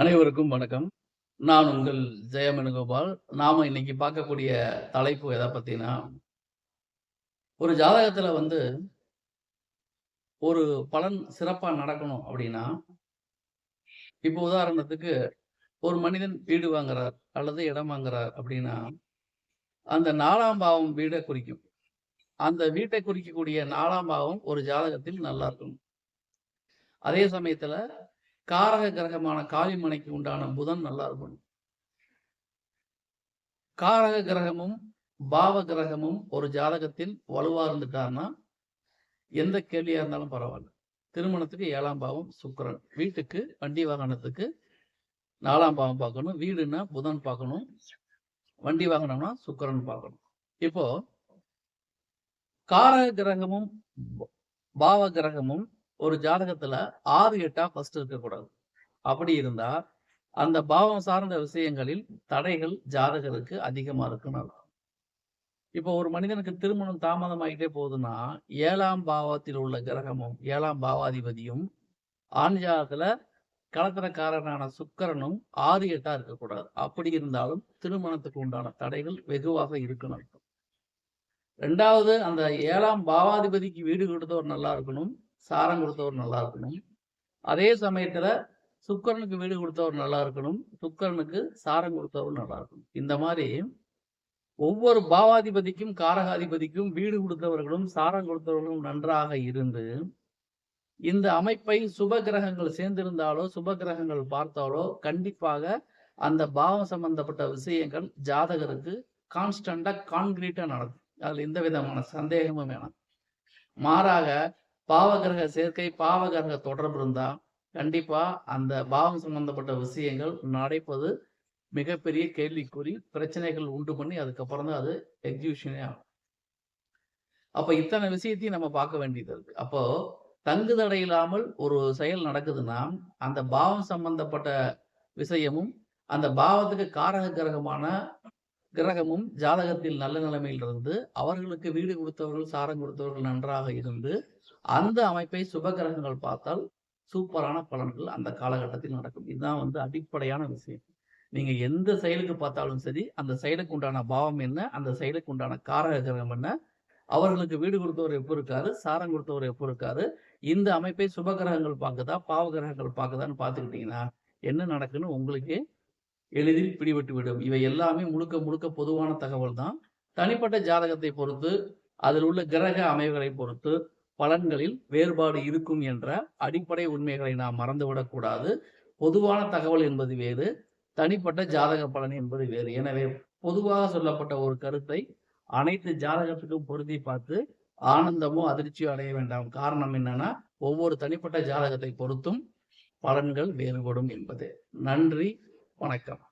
அனைவருக்கும் வணக்கம். நான் உங்கள் ஜெயமனுகோபால் நாம இன்னைக்கு பார்க்கக்கூடிய தலைப்பு எதை பத்தினா ஒரு ஜாதகத்துல வந்து ஒரு பலன் சிறப்பா நடக்கணும் அப்படின்னா, இப்போ உதாரணத்துக்கு ஒரு மனிதன் வீடு வாங்குறார் அல்லது இடம் வாங்குறார் அப்படின்னா, அந்த நாலாம் பாவம் வீடை குறிக்கும். அந்த வீட்டை குறிக்கக்கூடிய நாலாம் பாவம் ஒரு ஜாதகத்தில் நல்லா இருக்கும் அதே சமயத்துல காரக கிரகமான காளிமனைக்கு உண்டான புதன் நல்லா இருக்கணும். காரக கிரகமும், பாவ கிரகமும் ஒரு ஜாதகத்தில் வலுவா இருந்துட்டாருன்னா எந்த கேள்வியா இருந்தாலும் பரவாயில்ல திருமணத்துக்கு ஏழாம் பாவம் சுக்கரன் வீட்டுக்கு, வண்டி வாகனத்துக்கு நாலாம் பாவம் பார்க்கணும். வீடுன்னா புதன் பார்க்கணும். வண்டி வாகனம்னா சுக்கரன் பார்க்கணும். இப்போ காரக கிரகமும், பாவ கிரகமும் ஒரு ஜாதகத்துல 6, 8ஆ ஃபர்ஸ்ட் இருக்கக்கூடாது. அப்படி இருந்தா, அந்த பாவம் சார்ந்த விஷயங்களில் தடைகள் ஜாதகருக்கு அதிகமா இருக்குன்னு இப்போ ஒரு மனிதனுக்கு திருமணம் தாமதமாயிட்டே போகுதுன்னா, ஏழாம் பாவத்தில் உள்ள கிரகமும், ஏழாம் பாவாதிபதியும் ஆண் ஜாதகத்துல கலத்திரக்காரனான சுக்கிரனும் 6, 8ஆ இருக்கக்கூடாது. அப்படி இருந்தாலும் திருமணத்துக்கு உண்டான தடைகள் வெகுவாக இருக்குன்னு அர்த்தம். 2வது அந்த ஏழாம் பாவாதிபதிக்கு வீடு கொடுத்தவர் நல்லா இருக்கணும். சாரம் கொடுத்தவர் நல்லா இருக்கணும். அதே சமயத்துல சுக்கரனுக்கு வீடு கொடுத்தவர் நல்லா இருக்கணும். சுக்கரனுக்கு சாரம் கொடுத்தவர் நல்லா இருக்கணும். இந்த மாதிரி ஒவ்வொரு பாவாதிபதிக்கும், காரகாதிபதிக்கும் வீடு கொடுத்தவர்களும், சாரம் கொடுத்தவர்களும் நன்றாக இருந்து, இந்த அமைப்பை சுப கிரகங்கள் சேர்ந்திருந்தாலோ, சுப கிரகங்கள் பார்த்தாலோ, கண்டிப்பாக அந்த பாவம் சம்பந்தப்பட்ட விஷயங்கள் ஜாதகருக்கு கான்ஸ்டண்டா கான்கிரீட்டா நடக்கும். அதுல எந்த விதமான சந்தேகமும் வேணாம். மாறாக பாவகிரக சேர்க்கை, பாவகிரக தொடர்பு இருந்தா, கண்டிப்பா அந்த பாவம் சம்பந்தப்பட்ட விஷயங்கள் நடப்பது மிகப்பெரிய கேள்விக்குறி. பிரச்சனைகள் உண்டு பண்ணி அதுக்கப்புறம் தான் அது எக்ஸிபிஷனே ஆகும். அப்ப இத்தனை விஷயத்தையும் நம்ம பார்க்க வேண்டியது இருக்கு. அப்போ தங்கு தடையில்லாமல் ஒரு செயல் நடக்குதுன்னா, அந்த பாவம் சம்பந்தப்பட்ட விஷயமும், அந்த பாவத்துக்கு காரக கிரகமான கிரகமும் ஜாதகத்தில் நல்ல நிலைமையில் இருந்து, அவர்களுக்கு வீடு கொடுத்தவர்கள், சாரம் கொடுத்தவர்கள் நன்றாக இருந்து, அந்த அமைப்பை சுப கிரகங்கள் பார்த்தால் சூப்பரான பலன்கள் அந்த காலகட்டத்தில் நடக்கும். இதுதான் வந்து அடிப்படையான விஷயம். நீங்க எந்த செயலுக்கு பார்த்தாலும் சரி, அந்த செயலுக்கு உண்டான பாவம் என்ன? அந்த செயலுக்கு உண்டான காரக கிரகம் என்ன? அவர்களுக்கு வீடு கொடுத்தவர் எப்போ இருக்காரு? சாரம் கொடுத்தவர் எப்போ இருக்காரு? இந்த அமைப்பை சுப கிரகங்கள் பார்க்குதா? பாவ கிரகங்கள் பார்க்குதான்னு பார்த்துக்கிட்டீங்கன்னா, என்ன நடக்குன்னு உங்களுக்கே எளிதில் பிடிபட்டுவிடும் இவை எல்லாமே முழுக்க முழுக்க பொதுவான தகவல் தான். தனிப்பட்ட ஜாதகத்தை பொறுத்து, அதில் உள்ள கிரக அமைவுகளை பொறுத்து, பலன்களில் வேறுபாடு இருக்கும் என்ற அடிப்படை உண்மைகளை நாம் மறந்துவிடக்கூடாது பொதுவான தகவல் என்பது வேறு. தனிப்பட்ட ஜாதக பலன் என்பது வேறு. எனவே பொதுவாக சொல்லப்பட்ட ஒரு கருத்தை அனைத்து ஜாதகத்துக்கும் பொருத்தி பார்த்து, ஆனந்தமோ, அதிர்ச்சியோ அடைய வேண்டாம். காரணம் என்னன்னா, ஒவ்வொரு தனிப்பட்ட ஜாதகத்தை பொறுத்தும் பலன்கள் வேறுபடும் என்பது நன்றி, வணக்கம்.